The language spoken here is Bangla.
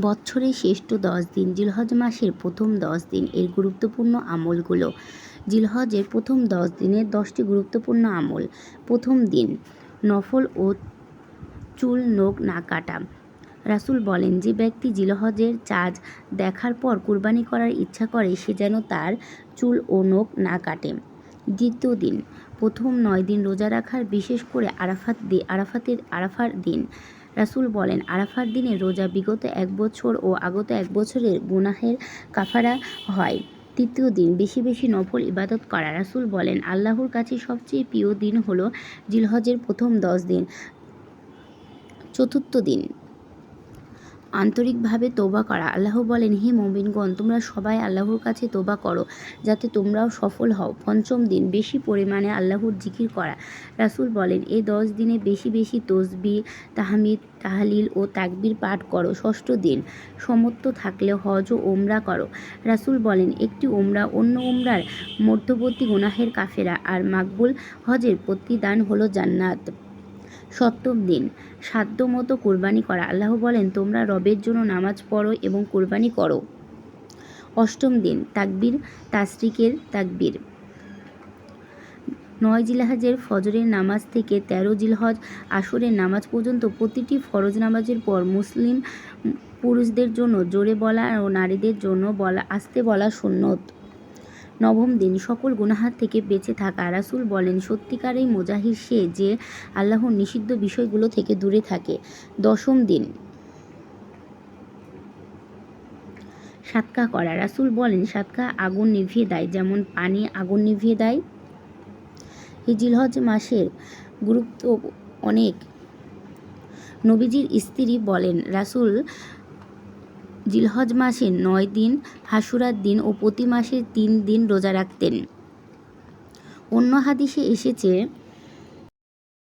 বছরের শ্রেষ্ঠ দশ দিন, জিলহজ মাসের প্রথম দশ দিন এর গুরুত্বপূর্ণ আমলগুলো। জিলহজের প্রথম দশ দিনের দশটি গুরুত্বপূর্ণ আমল। প্রথম দিন, নফল ও চুল নখ না কাটা। রাসূল বলেন, যে ব্যক্তি জিলহজের চাঁদ দেখার পর কুরবানি করার ইচ্ছা করে, সে যেন তার চুল ও নখ না কাটে। দ্বিতীয় দিন, প্রথম নয় দিন রোজা রাখার বিশেষ করে আরাফাত দি, আরাফাতের, আরাফার দিন। রাসূল বলেন, আরাফার দিনে রোজা বিগত এক বছর ও আগত এক বছরের গুনাহের কাফারা হয়। তৃতীয় দিন, বেশি বেশি নফল ইবাদত করা। রাসুল বলেন, আল্লাহর কাছে সবচেয়ে প্রিয় দিন হলো জিলহজের প্রথম দশ দিন। চতুর্থ দিন আন্তরিকভাবে তোবা করা। আল্লাহ বলেন, হে মমিনগণ, তোমরা সবাই আল্লাহর কাছে তোবা করো, যাতে তোমরাও সফল হও। পঞ্চম দিন, বেশি পরিমাণে আল্লাহর জিকির করা। রাসূল বলেন এই দশ দিনে বেশি বেশি তসবি, তাহমিদ, তাহলিল ও তাকবির পাঠ করো। ষষ্ঠ দিন সমর্থ থাকলে হজ ও ওমরা করো। রাসূল বলেন, একটি ওমরা অন্য ওমরার মধ্যবর্তী গুনাহের কাফেরা আর মাকবুল হজের প্রতিদান হলো জান্নাত। সপ্তম দিন। সাধ্য মতো কোরবানি করা। আল্লাহ বলেন, তোমরা রবের জন্য নামাজ পড়ো এবং কোরবানি করো। অষ্টম দিন, তাকবির, তাসরিকের তাকবির। নয় জিলহাজের ফজরের নামাজ থেকে তেরো জিলহজ আসরের নামাজ পর্যন্ত প্রতিটি ফরজ নামাজের পর মুসলিম পুরুষদের জন্য জোরে বলা ও নারীদের জন্য বলা, আসতে বলা সুন্নত। নবম দিন সকল গুনাহার থেকে বেঁচে থাকা। রাসূল বলেন সত্যিকারেই মুজাহির সে যে আল্লাহর নিষিদ্ধ বিষয়গুলো থেকে দূরে থাকে। দশম দিন সাতকা করা। রাসূল বলেন, সাতকা আগুন নিভিয়ে দেয়, যেমন পানি আগুন নিভিয়ে দেয়। এই জিলহজ মাসের গুরুত্ব অনেক। নবীজির স্ত্রী বলেন, রাসূল জিলহজ মাসের নয় দিন, হাসুরার দিন ও প্রতি মাসের তিন দিন রোজা রাখতেন। অন্য হাদিসে এসেছে